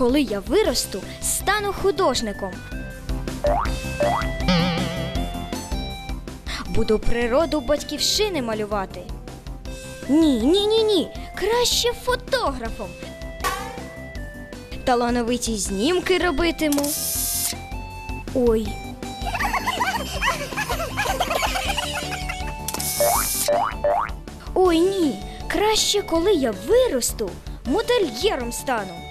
Коли я виросту, стану художником. Буду природу батьківщини малювати. Ні, ні, ні, ні. Краще фотографом. Талановиті знімки робитиму. Ой. Ой, ні. Краще, коли я виросту, модельєром стану.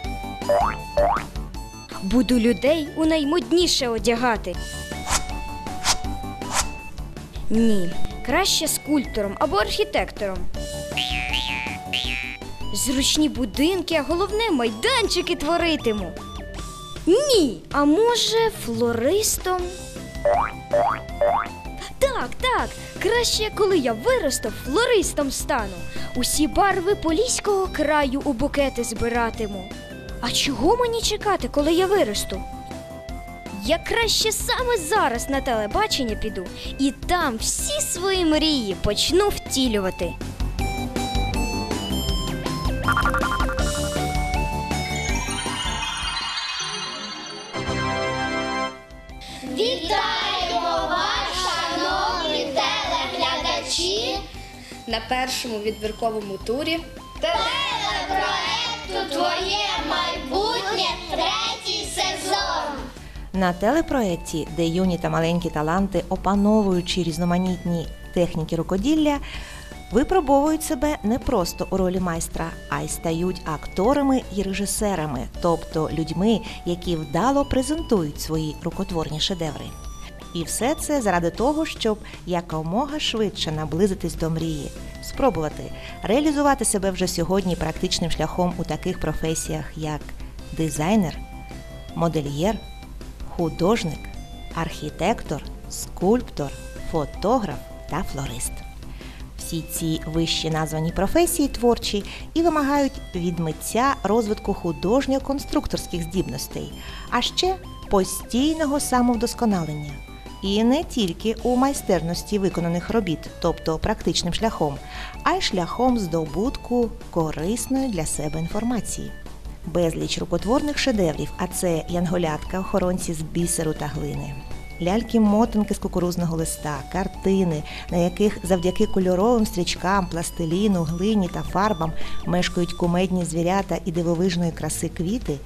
Буду людей у наймодніше одягати. Ні, краще скульптором або архітектором. Зручні будинки, а головне майданчики творитиму. Ні, а може, флористом? Так, так. Краще, коли я виросту, флористом стану. Усі барви поліського краю у букети збиратиму. А чого мені чекати, коли я виросту? Я краще саме зараз на телебачення піду і там всі свої мрії почну втілювати. Вітаємо вас, шановні телеглядачі на першому відбірковому турі телепроекту Твоє майбутнє третій сезон. На телепроєкті, де юні та маленькі таланти, опановуючи різноманітні техніки рукоділля, випробовують себе не просто у ролі майстра, а й стають акторами і режисерами, тобто людьми, які вдало презентують свої рукотворні шедеври. І все це заради того, щоб якомога швидше наблизитись до мрії, спробувати реалізувати себе вже сьогодні практичним шляхом у таких професіях, як дизайнер, модельєр, художник, архітектор, скульптор, фотограф та флорист. Всі ці вищі названі професії творчі і вимагають від митця розвитку художньо-конструкторських здібностей, а ще постійного самовдосконалення. І не тільки у майстерності виконаних робіт, тобто практичним шляхом, а й шляхом здобутку корисної для себе інформації. Безліч рукотворних шедеврів, а це янголятка, охоронці з бісеру та глини, ляльки-мотанки з кукурузного листа, картини, на яких завдяки кольоровим стрічкам, пластиліну, глині та фарбам мешкають кумедні звірята і дивовижної краси квіти,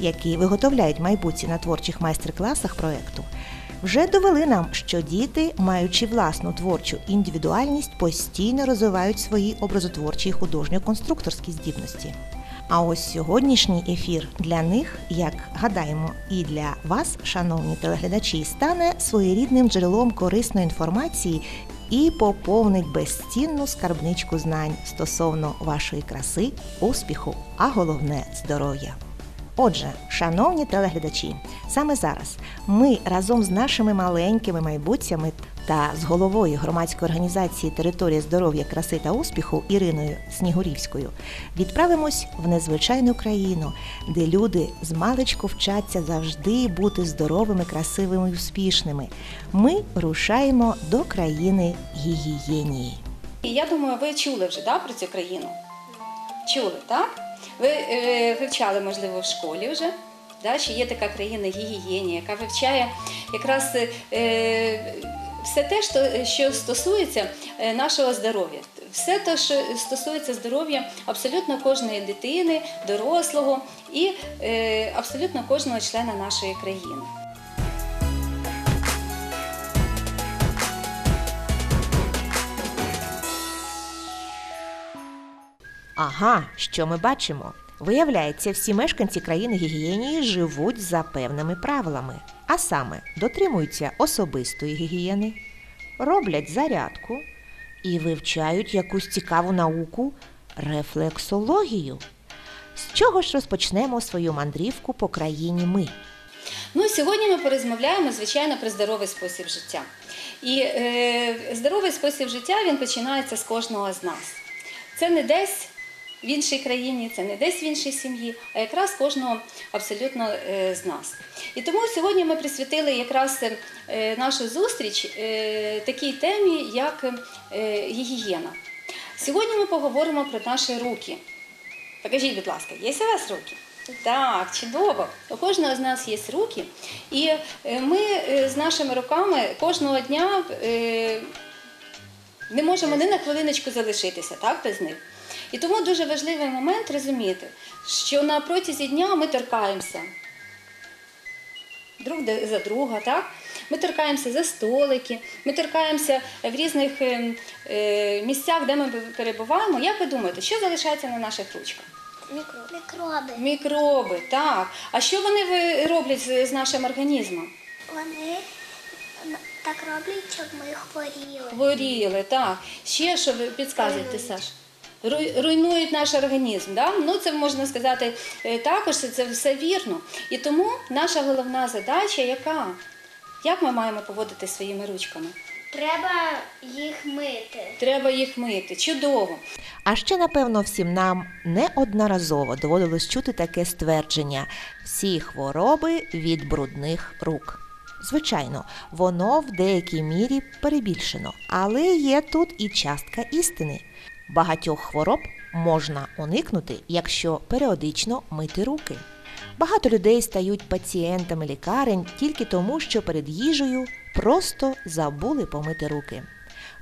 які виготовляють майбутці на творчих майстер-класах проекту, вже довели нам, що діти, маючи власну творчу індивідуальність, постійно розвивають свої образотворчі і художньо-конструкторські здібності. А ось сьогоднішній ефір для них, як гадаємо, і для вас, шановні телеглядачі, стане своєрідним джерелом корисної інформації і поповнить безцінну скарбничку знань стосовно вашої краси, успіху, а головне здоров'я. Отже, шановні телеглядачі, саме зараз ми разом з нашими маленькими майбутцями та з головою громадської організації Територія здоров'я, краси та успіху Іриною Снігурівською відправимось в незвичайну країну, де люди з маличку вчаться завжди бути здоровими, красивими і успішними. Ми рушаємо до країни гігієнії. Я думаю, ви чули вже да, про цю країну? Чули, так? Ви е, вивчали, можливо, в школі вже. Да, що є така країна гігієні, яка вивчає якраз е, все те, що, що стосується е, нашого здоров'я. Все те, що стосується здоров'я абсолютно кожної дитини, дорослого і е, абсолютно кожного члена нашої країни. Ага, що ми бачимо? Виявляється, всі мешканці країни гігієнії живуть за певними правилами, а саме дотримуються особистої гігієни, роблять зарядку і вивчають якусь цікаву науку рефлексологію. З чого ж розпочнемо свою мандрівку по країні ми? Ну, сьогодні ми порозмовляємо, звичайно, про здоровий спосіб життя. І е, здоровий спосіб життя він починається з кожного з нас. Це не десь в іншій країні, це не десь в іншій сім'ї, а якраз кожного абсолютно е, з нас. І тому сьогодні ми присвятили якраз е, нашу зустріч е, такій темі, як гігієна. Сьогодні ми поговоримо про наші руки. Покажіть, будь ласка, є у вас руки? Так, чудово. У кожного з нас є руки, і ми з нашими руками кожного дня не можемо ні на хвилиночку залишитися так, без них. І тому дуже важливий момент розуміти, що на протязі дня ми торкаємося друг за друга, так? Ми торкаємося за столики, ми торкаємося в різних е, е, місцях, де ми перебуваємо. Як ви думаєте, що залишається на наших ручках? Мікроби. Мікроби, так. А що вони роблять з, з нашим організмом? Вони так роблять, щоб ми хворіли. Хворіли, так. Ще що ви підказуєте, Саш? Руй- Руйнують наш організм. Да? Ну, це можна сказати е, також, що це все вірно. І тому наша головна задача яка? Як ми маємо поводити своїми ручками? Треба їх мити. Треба їх мити. Чудово. А ще, напевно, всім нам неодноразово доводилось чути таке ствердження: всі хвороби від брудних рук. Звичайно, воно в деякій мірі перебільшено, але є тут і частка істини. Багатьох хвороб можна уникнути, якщо періодично мити руки. Багато людей стають пацієнтами лікарень тільки тому, що перед їжею просто забули помити руки.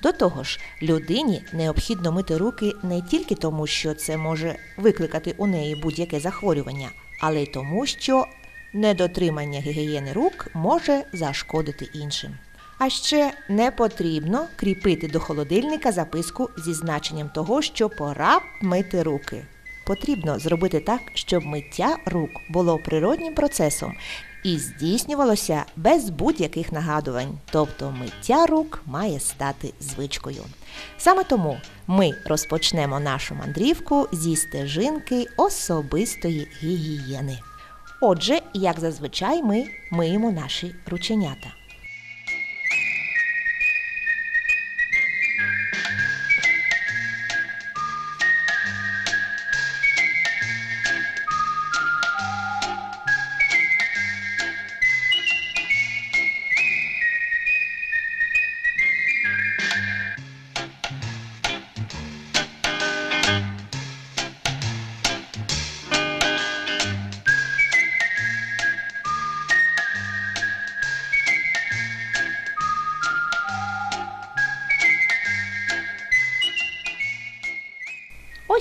До того ж, людині необхідно мити руки не тільки тому, що це може викликати у неї будь-яке захворювання, але й тому, що недотримання гігієни рук може зашкодити іншим. А ще не потрібно кріпити до холодильника записку зі значенням того, що пора мити руки. Потрібно зробити так, щоб миття рук було природнім процесом і здійснювалося без будь-яких нагадувань. Тобто миття рук має стати звичкою. Саме тому ми розпочнемо нашу мандрівку зі стежинки особистої гігієни. Отже, як зазвичай, ми миємо наші рученята.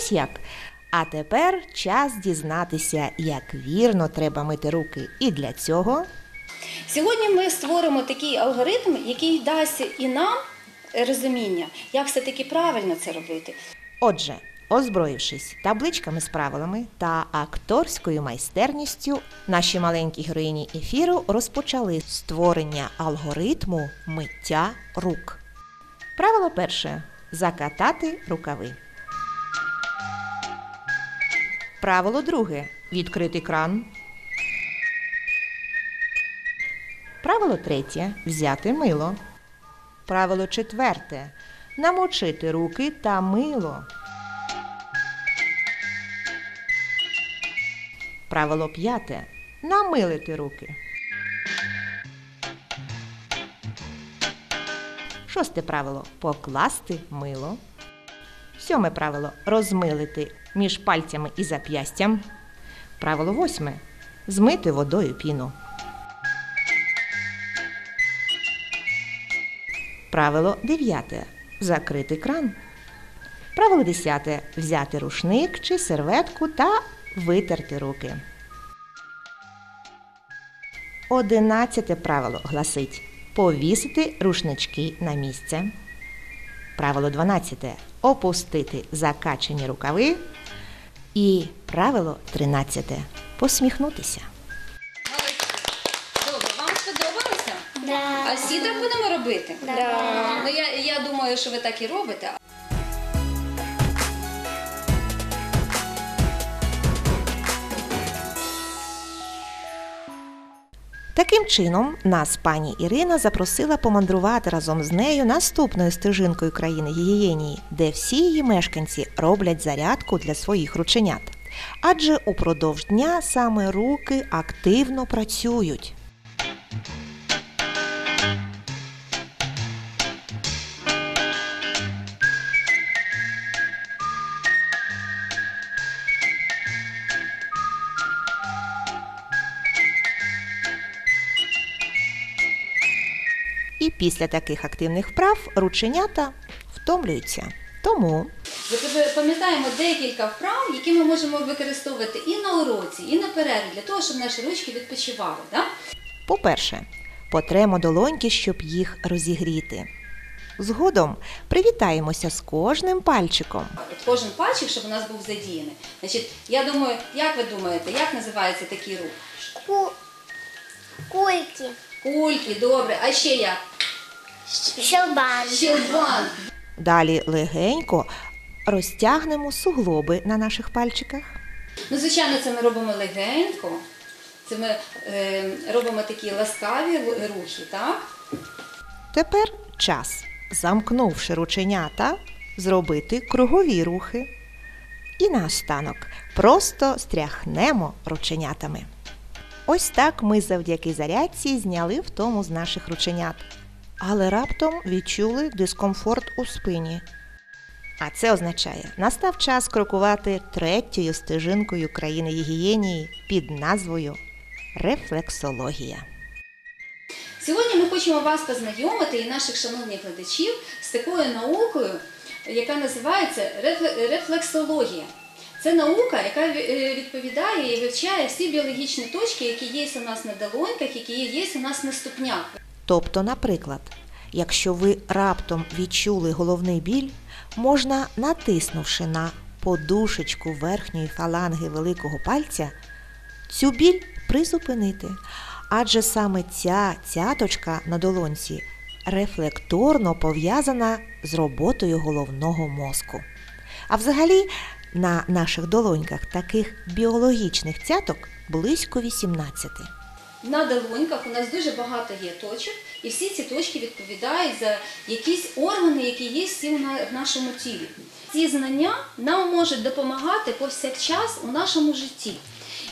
Ось як. А тепер час дізнатися, як вірно треба мити руки. І для цього Сьогодні ми створимо такий алгоритм, який дасть і нам розуміння, як все-таки правильно це робити. Отже, озброївшись табличками з правилами та акторською майстерністю, наші маленькі героїні ефіру розпочали створення алгоритму миття рук. Правило перше закатати рукави. Правило друге відкрити кран. Правило третє взяти мило. Правило четверте намочити руки та мило. Правило п'яте намилити руки. Шосте правило покласти мило. Сьоме правило розмилити між пальцями і зап'ястям. Правило восьме змити водою піну. Правило дев'яте закрити кран. Правило десяте взяти рушник чи серветку та витерти руки. Одинадцяте правило гласить повісити рушнички на місце. Правило 12. Опустити закачані рукави. І правило 13. Посміхнутися. Добре, вам сподобалося? Да. А всі так будемо робити? Да. Ну я, я думаю, що ви так і робите. Таким чином, нас пані Ірина запросила помандрувати разом з нею наступною стежинкою країни гігієнії, де всі її мешканці роблять зарядку для своїх рученят. Адже упродовж дня саме руки активно працюють. Після таких активних вправ рученята втомлюються. Тому Пам'ятаємо декілька вправ, які ми можемо використовувати і на уроці, і на перерві, для того, щоб наші ручки відпочивали. Да? По-перше, потремо долоньки, щоб їх розігріти. Згодом привітаємося з кожним пальчиком. От кожен пальчик, щоб у нас був задіяний. Значить, я думаю, як ви думаєте, як називається такий рух? Ку... Кульки. Кульки, добре. А ще як? Щелбан. Щелбан. Далі легенько розтягнемо суглоби на наших пальчиках. Ну, звичайно, це ми робимо легенько. Це ми е, робимо такі ласкаві рухи, так? Тепер час, замкнувши рученята, зробити кругові рухи. І наостанок просто стряхнемо рученятами. Ось так ми завдяки зарядці зняли втому з наших рученят. Але раптом відчули дискомфорт у спині. А це означає, настав час крокувати третьою стежинкою країни гігієнії під назвою рефлексологія. Сьогодні ми хочемо вас познайомити і наших шановних глядачів з такою наукою, яка називається рефлексологія. Це наука, яка е, відповідає і вивчає всі біологічні точки, які є у нас на долоньках, які є у нас на ступнях. Тобто, наприклад, якщо ви раптом відчули головний біль, можна, натиснувши на подушечку верхньої фаланги великого пальця, цю біль призупинити. Адже саме ця цяточка на долонці рефлекторно пов'язана з роботою головного мозку. А взагалі, на наших долоньках таких біологічних цяток близько 18. На долоньках у нас дуже багато є точок, і всі ці точки відповідають за якісь органи, які є всі в нашому тілі. Ці знання нам можуть допомагати повсякчас у нашому житті.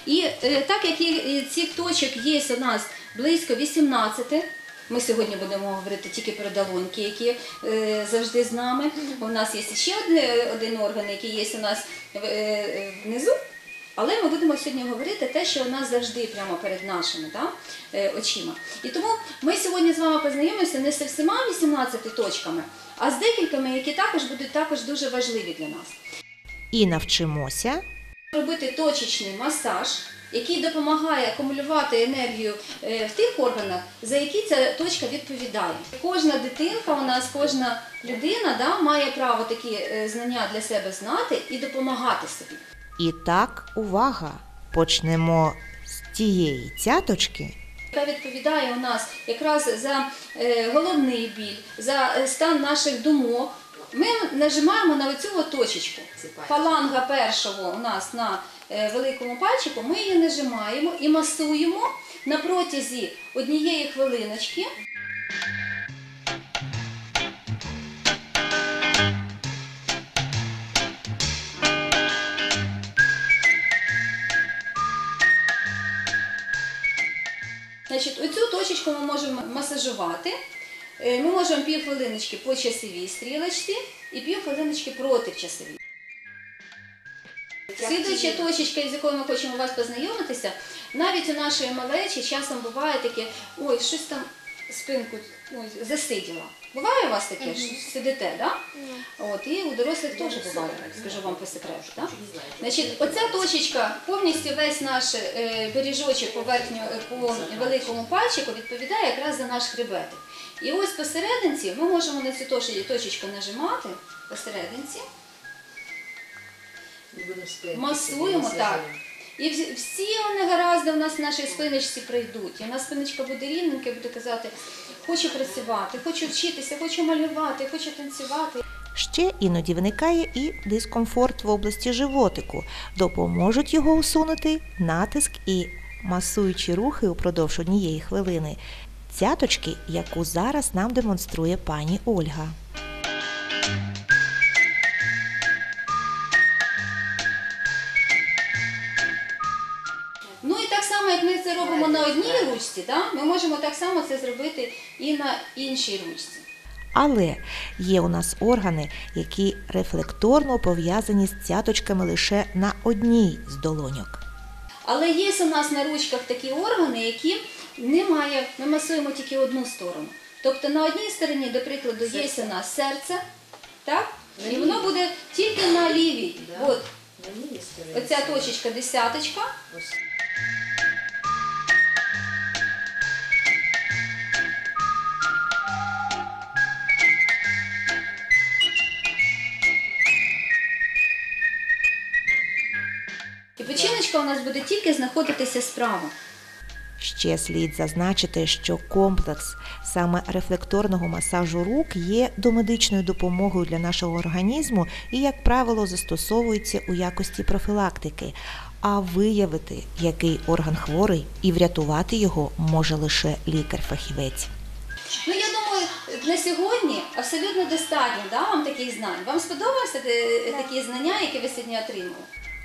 І е, так як і- і цих точок є у нас близько 18, ми сьогодні будемо говорити тільки про долоньки, які е, завжди з нами. У нас є ще один, орган, який є у нас е, е, внизу. Але ми будемо сьогодні говорити те, що у нас завжди прямо перед нашими да, очима. І тому ми сьогодні з вами познайомимося не з всіма 18 точками, а з декількома, які також будуть також дуже важливі для нас. І навчимося Робити точечний масаж, який допомагає акумулювати енергію е, в тих органах, за які ця точка відповідає. Кожна дитинка у нас, кожна людина да, має право такі е, знання для себе знати і допомагати собі. І так, увага! Почнемо з тієї цяточки, яка відповідає у нас якраз за е, головний біль, за стан наших думок. Ми нажимаємо на оцю точечку. Фаланга першого у нас на великому пальчику, ми її нажимаємо і масуємо на протязі однієї хвилиночки. Значить, оцю точечку ми можемо масажувати. Е, Ми можемо пів хвилиночки по часовій стрілочці і пів хвилиночки проти часовій. Слідуюча точечка, з якою ми хочемо вас познайомитися, навіть у нашої малечі часом буває таке, ой, щось там спинку ой, засиділа. Буває у вас таке, що сидите, да? От, і у дорослих теж буває, скажу вам по секрету. Да? Значить, оця точечка, повністю весь наш е, бережочок по, верхню, е, по великому пальчику відповідає якраз за наш хребетик. І ось посерединці ми можемо на цю точечку нажимати посерединці. Масуємо так. І всі- всі негаразди у нас в нашій спиночці прийдуть. І у нас спиночка буде рівненька, і буде казати, хочу працювати, хочу вчитися, хочу малювати, хочу танцювати. Ще іноді виникає і дискомфорт в області животику. Допоможуть його усунути натиск і масуючі рухи упродовж однієї хвилини. Цяточки, яку зараз нам демонструє пані Ольга. Ручці, да, ми можемо так само це зробити і на іншій ручці. Але є у нас органи, які рефлекторно пов'язані з цяточками лише на одній з долоньок. Але є у нас на ручках такі органи, які немає, ми масуємо тільки одну сторону. Тобто на одній стороні, до прикладу, є у нас серце, так? І воно буде тільки на лівій. От, оця точечка десяточка. Нас буде тільки знаходитися справа. Ще слід зазначити, що комплекс саме рефлекторного масажу рук є домедичною допомогою для нашого організму і, як правило, застосовується у якості профілактики. А виявити, який орган хворий, і врятувати його може лише лікар-фахівець. Ну я думаю, на сьогодні абсолютно достатньо да, вам таких знань. Вам сподобалися е, такі знання, які ви сьогодні отримали?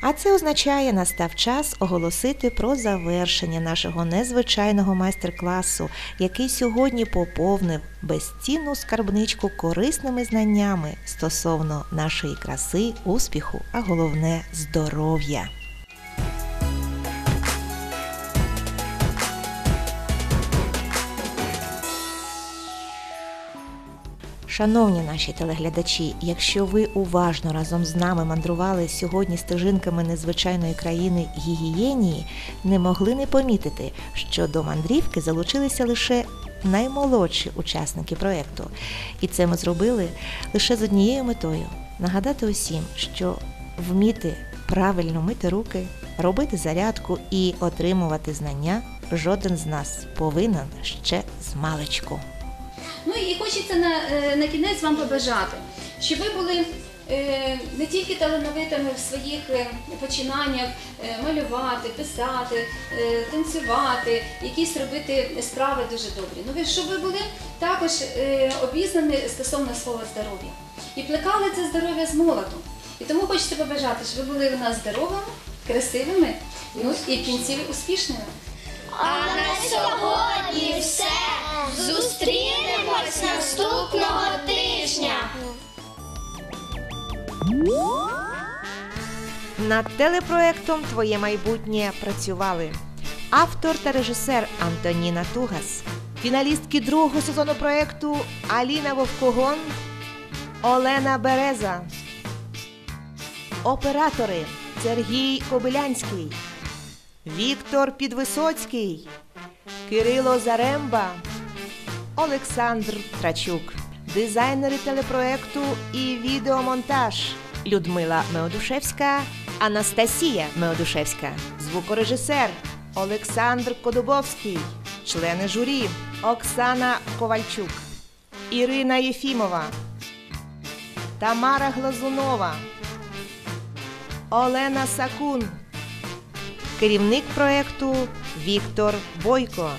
А це означає, настав час оголосити про завершення нашого незвичайного майстер-класу, який сьогодні поповнив безцінну скарбничку корисними знаннями стосовно нашої краси, успіху, а головне здоров'я. Шановні наші телеглядачі, якщо ви уважно разом з нами мандрували сьогодні стежинками незвичайної країни гігієнії, не могли не помітити, що до мандрівки залучилися лише наймолодші учасники проєкту. І це ми зробили лише з однією метою нагадати усім, що вміти правильно мити руки, робити зарядку і отримувати знання жоден з нас повинен ще з маличку. Ну і хочеться на, е, на кінець вам побажати, щоб ви були е, не тільки талановитими в своїх е, починаннях малювати, писати, танцювати, якісь робити справи дуже добрі. Ну щоб ви були також обізнані стосовно свого здоров'я і плекали це здоров'я з молоду. І тому хочеться побажати, щоб ви були у нас здоровими, красивими, ну і в кінці успішними. А на сьогодні все. Зустрінемось наступного тижня. Над телепроектом Твоє майбутнє працювали автор та режисер Антоніна Тугас, фіналістки другого сезону проекту Аліна Вовкогон, Олена Береза, оператори Сергій Кобилянський, Віктор Підвисоцький, Кирило Заремба, Олександр Трачук, дизайнери телепроекту і відеомонтаж Людмила Меодушевська, Анастасія Меодушевська, звукорежисер Олександр Кодубовський, члени журі Оксана Ковальчук, Ірина Єфімова, Тамара Глазунова, Олена Сакун, керівник проекту Віктор Бойко.